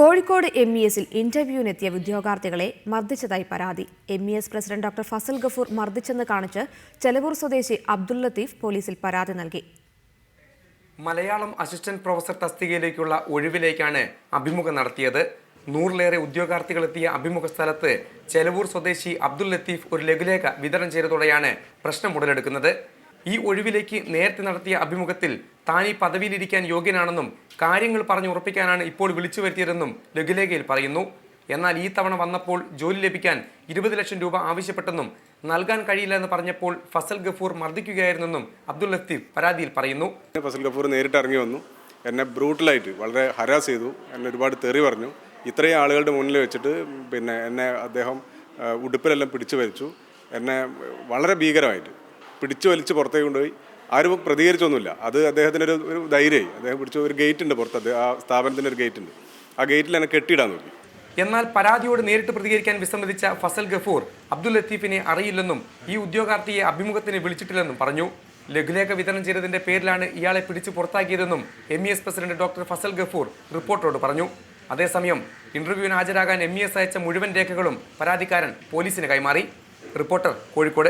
Kozhikode M E എസിൽ ഇന്റർവ്യൂവിനെത്തിയ ഉദ്യോഗാർത്ഥികളെ മർദ്ദിച്ചതായി പരാതി. M E S president doctor Fazal Gafoor മർദ്ദിച്ചെന്ന് കാണിച്ച് ചെലവൂർ സ്വദേശി അബ്ദുൽ ലത്തീഫ് പോലീസിൽ പരാതി നൽകി. മലയാളം അസിസ്റ്റന്റ് പ്രൊഫസർ തസ്തികയിലേക്കുള്ള ഒഴിവിലേക്കാണ് അഭിമുഖം നടത്തിയത്. നൂറിലേറെ ഉദ്യോഗാർത്ഥികളെത്തിയ അഭിമുഖ സ്ഥലത്ത് ചെലവൂർ സ്വദേശി അബ്ദുൽ ലത്തീഫ് ഒരു ലഘുലേഖ വിതരണം ചെയ്തതോടെയാണ് പ്രശ്നം ഉടലെടുക്കുന്നത്. ഈ ഒഴിവിലേക്ക് നേരത്തെ നടത്തിയ അഭിമുഖത്തിൽ താൻ ഈ പദവിയിലിരിക്കാൻ യോഗ്യനാണെന്നും കാര്യങ്ങൾ പറഞ്ഞു ഉറപ്പിക്കാനാണ് ഇപ്പോൾ വിളിച്ചു വരുത്തിയതെന്നും ലഘുലേഖയിൽ പറയുന്നു. എന്നാൽ ഈ തവണ വന്നപ്പോൾ ജോലി ലഭിക്കാൻ ഇരുപത് ലക്ഷം രൂപ ആവശ്യപ്പെട്ടെന്നും നൽകാൻ കഴിയില്ല എന്ന് പറഞ്ഞപ്പോൾ ഫസൽ ഗഫൂർ മർദ്ദിക്കുകയായിരുന്നെന്നും അബ്ദുൽ ലത്തീഫ് പരാതിയിൽ പറയുന്നു. ഫസൽ ഗഫൂർ നേരിട്ട് ഇറങ്ങി വന്നു. എന്നെ ബ്രൂട്ടലായിട്ട് വളരെ ഹരാസ് ചെയ്തു. എന്നെ ഒരുപാട് തെറി പറഞ്ഞു. ഇത്രയും ആളുകളുടെ മുന്നിൽ വെച്ചിട്ട് പിന്നെ എന്നെ അദ്ദേഹം ഉടുപ്പിലെല്ലാം പിടിച്ചു വലിച്ചു. എന്നെ വളരെ ഭീകരമായിട്ട് പിടിച്ചു വലിച്ച് പുറത്തേക്ക് കൊണ്ടുപോയി. ആരും പ്രതികരിച്ചൊന്നുമില്ല. അത് അദ്ദേഹത്തിന്റെ ഒരു ധൈര്യമായി. അദ്ദേഹം പിടിച്ച ഒരു ഗേറ്റ് ഉണ്ട് പുറത്ത്. ആ സ്ഥാപനത്തിന്റെ ഒരു ഗേറ്റ് ഉണ്ട്. ആ ഗേറ്റിൽ എന്നെ കെട്ടിയിടാൻ നോക്കി. എന്നാൽ പരാതിയോട് നേരിട്ട് പ്രതികരിക്കാൻ വിസമ്മതിച്ച ഫസൽ ഗഫൂർ അബ്ദുൽ ലത്തീഫിനെ അറിയില്ലെന്നും ഈ ഉദ്യോഗാർത്ഥിയെ അഭിമുഖത്തിന് വിളിച്ചിട്ടില്ലെന്നും പറഞ്ഞു. ലഘുലേഖ വിതരണം ചെയ്തതിന്റെ പേരിലാണ് ഇയാളെ പിടിച്ചു പുറത്താക്കിയതെന്നും M E S president doctor Fazal Gafoor റിപ്പോർട്ടറോട് പറഞ്ഞു. അതേസമയം ഇന്റർവ്യൂവിന് ഹാജരാകാൻ എം ഇ എസ് അയച്ച മുഴുവൻ രേഖകളും പരാതിക്കാരൻ പോലീസിന് കൈമാറി. റിപ്പോർട്ടർ കോഴിക്കോട്.